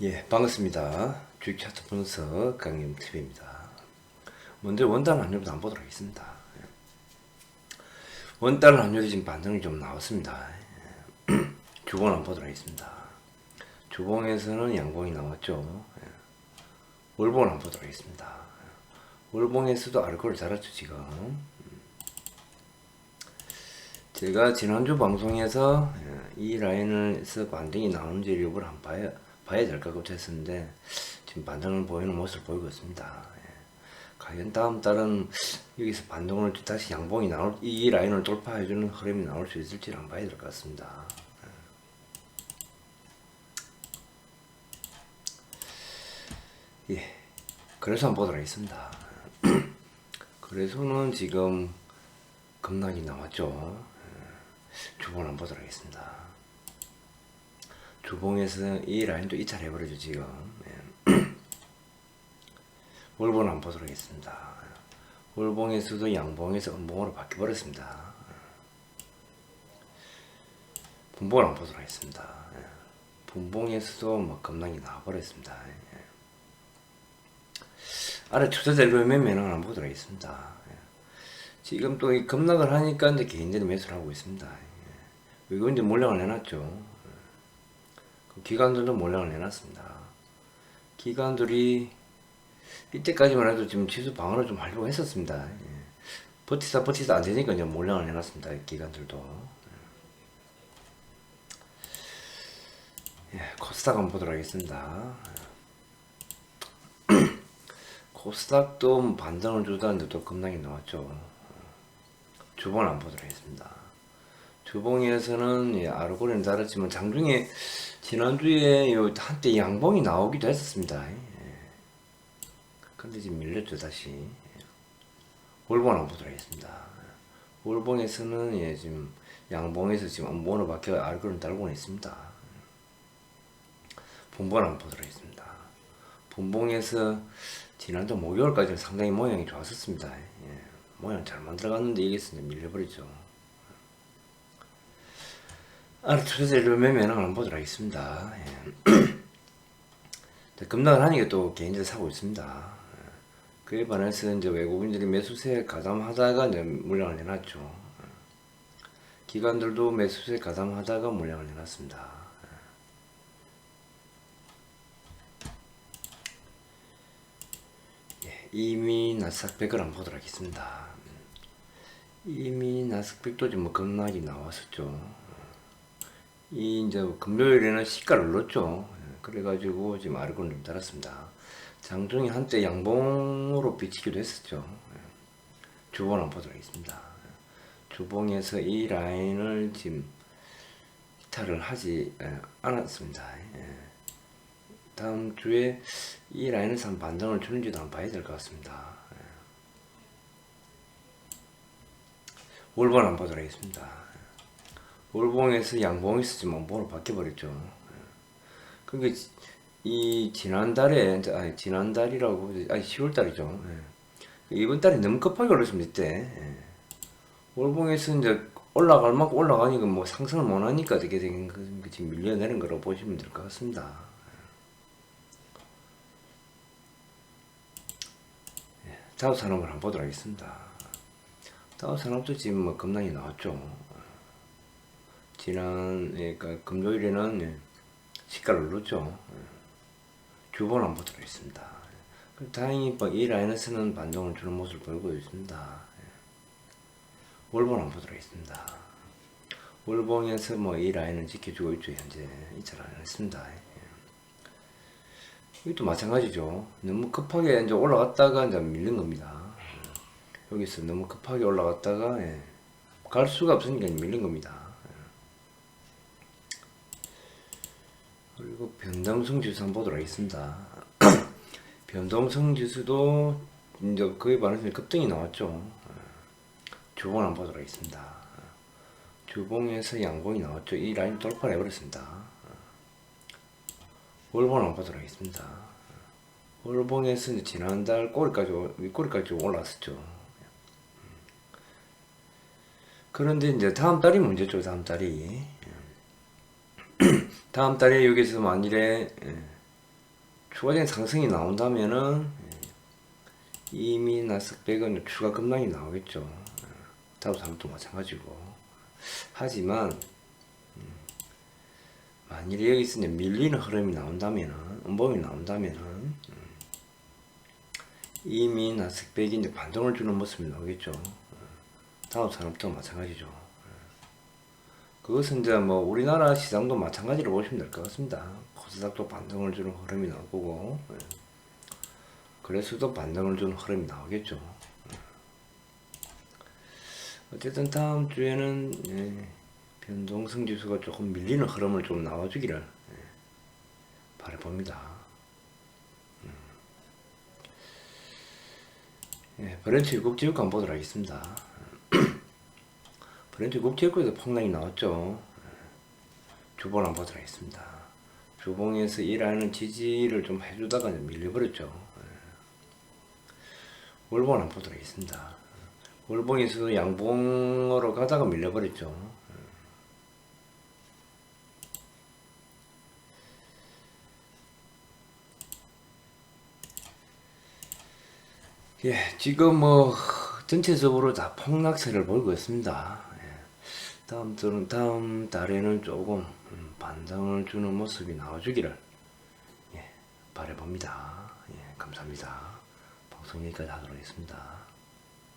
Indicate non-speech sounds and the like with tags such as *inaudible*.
예, 반갑습니다. 주식 차트 분석 강림TV입니다. 먼저 원달 환율부터 한번 보도록 하겠습니다. 예. 원달 환율이 지금 반등이 좀 나왔습니다. 예. *clears throat* 주봉을 한번 보도록 하겠습니다. 주봉에서는 양봉이 나왔죠. 예. 월봉을 한번 보도록 하겠습니다. 예. 월봉에서도 알코올 잘했죠, 지금. 음. 제가 지난주 방송에서 예, 이 라인에서 반등이 나오는지 일부러 한번 봐야, 봐야 될것 같고 했었는데 지금 반등을 보이는 모습을 보이고 있습니다. 예. 과연 다음 달은 여기서 반등을 다시 양봉이 나올 이 라인을 돌파해주는 흐름이 나올 수 있을지 한번 봐야 될 것 같습니다. 예. 그래서 한번 보도록 하겠습니다. *clears throat* 그래서는 지금 급락이 나왔죠. 예. 주봉을 한번 보도록 하겠습니다. 주봉에서 이 라인도 이차를 해버리죠, 지금. 예. *clears throat* 월봉을 한번 보도록 하겠습니다. 월봉에서도 양봉에서 음봉으로 바뀌어버렸습니다. 분봉을 한번 보도록 하겠습니다. 예. 분봉에서도 뭐 급락이 나와버렸습니다. 예. 아래 투자자 일부 매매는 한번 보도록 하겠습니다. 예. 지금 또이 급락을 하니까 이제 개인들이 매수를 하고 있습니다. 예. 이거 이제 몰량을 해놨죠. 예. 그 기관들도 몰량을 해놨습니다. 기관들이 이때까지만 해도 지금 지수 방어를 좀 하려고 했었습니다. 예. 버티다 버티다 안 되니까 이제 몰량을 해놨습니다. 기관들도. 예, 코스닥 한번 보도록 하겠습니다. *clears throat* 코스닥도 뭐 반등을 주다는데 또 급락이 나왔죠. 주봉을 한번 보도록 하겠습니다. 주봉에서는 예, 아르고리는 다르지만 장중에 지난주에 요 한때 양봉이 나오기도 했었습니다. 예. 근데 지금 밀렸죠 다시. 예. 월봉 한번 보도록 하겠습니다. 월봉에서는 예, 지금 양봉에서 지금 원본으로 바뀌어 아르고리는 달고는 있습니다. 분봉을 한번 보도록 하겠습니다. 분봉에서 지난주 목요일까지 상당히 모양이 좋았었습니다. 예, 모양 잘 만들어갔는데 이제 밀려버리죠. 아래 투자자료 매매는 한번 보도록 하겠습니다. 예. *clears throat* 급락을 하니까 또 개인들 사고 있습니다. 예. 그에 반해서 이제 외국인들이 매수세에 가담하다가 이제 물량을 내놨죠. 예. 기관들도 매수세에 가담하다가 물량을 내놨습니다. 예, 이미 나스닥백을 한번 보도록 하겠습니다. 이미 나스닥백도 지금 뭐 급락이 나왔었죠. 이 이제 금요일에는 시가를 눌렀죠. 예, 그래가지고 지금 아르곤 좀 달았습니다. 장중에 한때 양봉으로 비치기도 했었죠. 예, 주봉 한번 보도록 하겠습니다. 예, 주봉에서 이 라인을 지금 이탈을 하지 예, 않았습니다. 예. 다음 주에 이 라인에서 한 반등을 주는지도 한번 봐야 될 것 같습니다. 예. 월봉 한번 보도록 하겠습니다. 예. 월봉에서 양봉에서 지금 원봉으로 바뀌어버렸죠. 예. 그게 이 지난달에 아니 지난달이라고 아니 10월달이죠. 예. 이번 달에 너무 급하게 올랐습니다 이때. 예. 월봉에서 이제 올라갈 만큼 올라가니까 뭐 상승을 못하니까 되게 된 거, 지금 밀려내는 거라고 보시면 될 것 같습니다. 다우 산업을 한번 보도록 하겠습니다. 다우 산업도 지금 뭐 급락이 나왔죠. 지난, 예, 그러니까 금요일에는 예, 시가를 눌렀죠. 예. 주봉을 한번 보도록 하겠습니다. 그 다행히 뭐이 라인에서는 반동을 주는 모습을 보이고 있습니다. 예. 월봉을 한번 보도록 하겠습니다. 월봉에서 뭐 이 라인을 지켜주고 있죠. 현재 이차 라인을 했습니다. 이것도 마찬가지죠. 너무 급하게 이제 올라갔다가 이제 밀린 겁니다. 여기서 너무 급하게 올라갔다가 예, 갈 수가 없으니까 밀린 겁니다. 그리고 변동성 지수 한번 보도록 하겠습니다. *clears throat* 변동성 지수도 이제 그에 반해서 급등이 나왔죠. 주봉을 한번 보도록 하겠습니다. 주봉에서 양봉이 나왔죠. 이 라인 돌파를 해버렸습니다. 월봉을 한번 보도록 하겠습니다. 월봉에서 이제 지난달 꼬리까지, 윗꼬리까지 올라왔었죠. 그런데 이제 다음 달이 문제죠, 다음 달이. 다음 달에 여기서 만일에 예, 추가적인 상승이 나온다면은 예, 이미 나스백은 추가 급락이 나오겠죠. 예, 다우 사람도 마찬가지고. 하지만 음, 만일에 여기서 밀리는 흐름이 나온다면은 음봉이 나온다면은 음, 이미 나스백이 반등을 주는 모습이 나오겠죠. 다음 산업도 마찬가지죠. 그것은 이제 뭐 우리나라 시장도 마찬가지로 보시면 될 것 같습니다. 코스닥도 반등을 주는 흐름이 나올 거고, 예. 그래서도 반등을 주는 흐름이 나오겠죠. 예. 어쨌든 다음 주에는 예, 변동성 지수가 조금 밀리는 흐름을 좀 나와주기를 예, 바라봅니다. 음. 예, 브랜치 일국제육과 한번 보도록 하겠습니다. 브랜치 국제국에서 폭락이 나왔죠. 주봉 한번 보도록 하겠습니다. 주봉에서 일하는 지지를 좀 해주다가 밀려버렸죠. 월봉 한번 보도록 하겠습니다. 월봉에서도 양봉으로 가다가 밀려버렸죠. 예, 지금 뭐 전체적으로 다 폭락세를 보이고 있습니다. 예, 다음 주는 다음 달에는 조금 음, 반등을 주는 모습이 나와주기를 예, 바라봅니다. 예, 감사합니다. 방송 여기까지 하도록 하겠습니다.